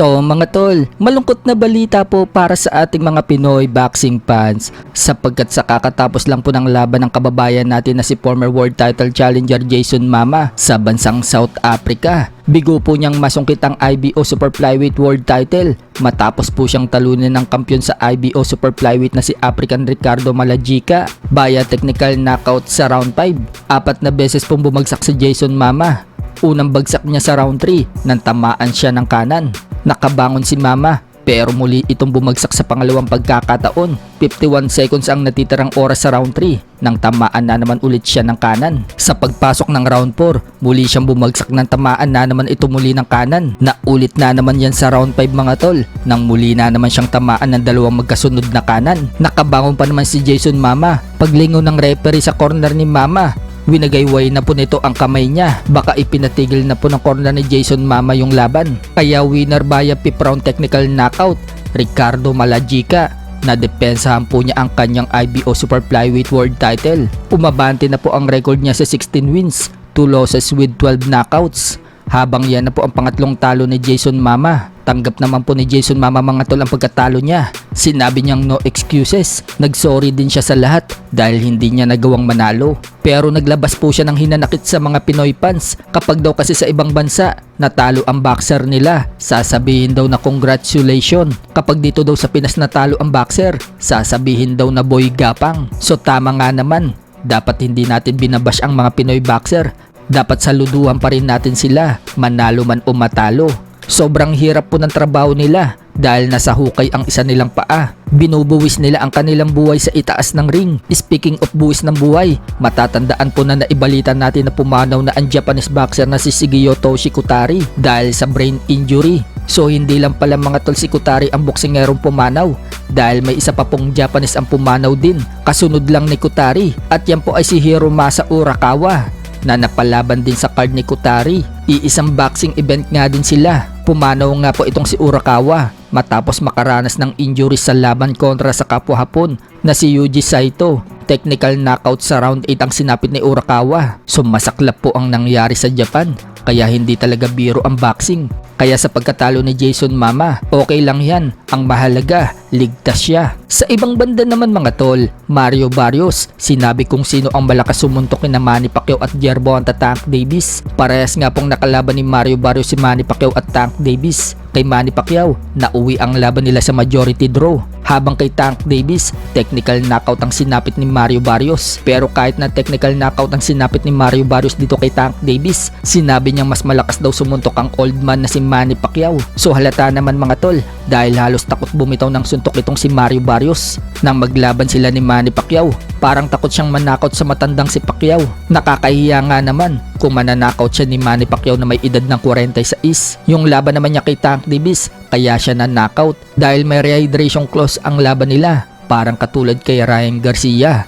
So mga tol, malungkot na balita po para sa ating mga Pinoy boxing fans sapagkat sa kakatapos lang po ng laban ng kababayan natin na si former world title challenger Jason Mama sa bansang South Africa. Bigo po niyang masungkit ang IBO Super Flyweight World Title matapos po siyang talunin ng kampyon sa IBO Super Flyweight na si African Ricardo Malajica via technical knockout sa round 5. Apat na beses pong bumagsak si Jason Mama Unang bagsak niya sa round 3 nang tamaan siya ng kanan. Nakabangon si Mama pero muli itong bumagsak sa pangalawang pagkakataon. 51 seconds ang natitirang oras sa round 3 nang tamaan na naman ulit siya ng kanan. Sa pagpasok ng round 4, muli siyang bumagsak ng tamaan na naman ito muli ng kanan. Naulit na naman yan sa round 5 mga tol nang muli na naman siyang tamaan ng dalawang magkasunod na kanan. Nakabangon pa naman si Jason Mama. Paglingo ng referee sa corner ni Mama, Winagayway na po nito ang kamay niya. Baka ipinatigil na po ng corner ni Jason Mama yung laban. Kaya winner via fifth round technical knockout, Ricardo Malajica na depensahan po niya ang kanyang IBO Super Flyweight World Title. Umabante na po ang record niya sa 16 wins, 2 losses with 12 knockouts. Habang yan na po ang pangatlong talo ni Jason Mama. Tanggap naman po ni Jason Mama mga tol ang pagkatalo niya. Sinabi niyang no excuses. Nagsorry din siya sa lahat dahil hindi niya nagawang manalo. Pero naglabas po siya ng hinanakit sa mga Pinoy fans kapag daw kasi sa ibang bansa natalo ang boxer nila. Sasabihin daw na congratulations. Kapag dito daw sa Pinas natalo ang boxer, sasabihin daw na boy gapang. So tama nga naman. Dapat hindi natin binabash ang mga Pinoy boxer dapat saluduhan pa rin natin sila, manalo man o matalo. Sobrang hirap po ng trabaho nila dahil nasa hukay ang isa nilang paa. Binubuwis nila ang kanilang buhay sa itaas ng ring. Speaking of buwis ng buhay, matatandaan po na naibalita natin na pumanaw na ang Japanese boxer na si Shigeyo Toshi Kutari dahil sa brain injury. So hindi lang pala mga tol si Kutari ang boksingerong pumanaw dahil may isa pa pong Japanese ang pumanaw din. Kasunod lang ni Kutari at yan po ay si Hiromasa Urakawa na napalaban din sa card ni Kutari. Iisang boxing event nga din sila. Pumanaw nga po itong si Urakawa matapos makaranas ng injury sa laban kontra sa kapwa Hapon na si Yuji Saito. Technical knockout sa round 8 ang sinapit ni Urakawa. So masaklap po ang nangyari sa Japan kaya hindi talaga biro ang boxing. Kaya sa pagkatalo ni Jason Mama, okay lang yan. Ang mahalaga, ligtas siya. Sa ibang banda naman mga tol, Mario Barrios, sinabi kung sino ang malakas sumuntok ni Manny Pacquiao at Gervonta Tank Davis. Parehas nga pong nakalaban ni Mario Barrios si Manny Pacquiao at Tank Davis. Kay Manny Pacquiao, nauwi ang laban nila sa majority draw. Habang kay Tank Davis, technical knockout ang sinapit ni Mario Barrios. Pero kahit na technical knockout ang sinapit ni Mario Barrios dito kay Tank Davis, sinabi niyang mas malakas daw sumuntok ang old man na si Manny Pacquiao. So halata naman mga tol, dahil halos takot bumitaw ng suntok itong si Mario Barrios. Nang maglaban sila ni Manny Pacquiao, parang takot siyang manakot sa matandang si Pacquiao. Nakakahiya nga naman kung mananakaut siya ni Manny Pacquiao na may edad ng 46. Yung laban naman niya kay Tank Davis, kaya siya na knockout dahil may rehydration clause ang laban nila parang katulad kay Ryan Garcia.